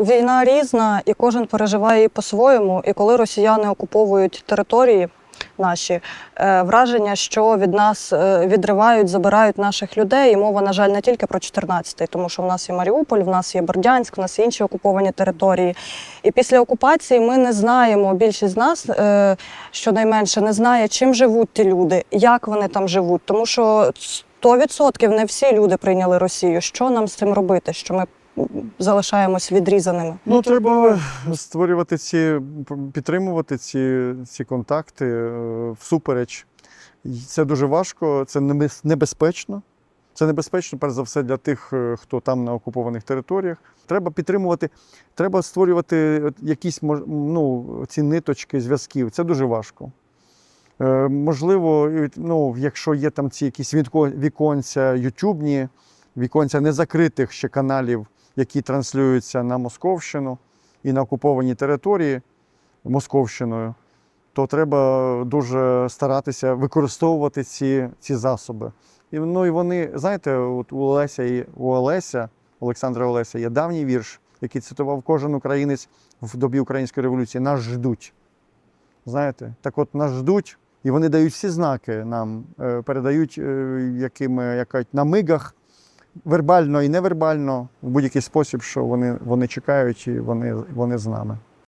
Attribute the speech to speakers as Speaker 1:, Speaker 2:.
Speaker 1: війна різна, і кожен переживає її по-своєму. І коли росіяни окуповують території наші, е, враження, що від нас е, відривають, забирають наших людей. І мова, на жаль, не тільки про 14-й, тому що в нас є Маріуполь, в нас є Бердянськ, в нас є інші окуповані території. І після окупації ми не знаємо, більшість з нас, е, щонайменше, не знає, чим живуть ті люди, як вони там живуть. Тому що 100% не всі люди прийняли Росію. Що нам з цим робити? Що ми залишаємось відрізаними?
Speaker 2: Ну, треба створювати ці, підтримувати ці, ці контакти е, всупереч. Це дуже важко, це небезпечно. Це небезпечно, перш за все, для тих, е, хто там на окупованих територіях. Треба підтримувати, треба створювати якісь ну, ці ниточки зв'язків. Це дуже важко. Е, можливо, ну, якщо є там ці якісь віко- віконця ютубні, віконця незакритих ще каналів, які транслюються на Московщину і на окуповані території Московщиною, то треба дуже старатися використовувати ці, ці засоби. І, ну, і вони, знаєте, от у Олеся, і- у Олеся, Олександра Олеся, є давній вірш, який цитував кожен українець в добі української революції. Нас ждуть. Знаєте, так от нас ждуть, і вони дають всі знаки нам, е, передають е, якими, як кажуть, на мигах, вербально і невербально, в будь-який спосіб, що вони, вони чекають і вони, вони з нами.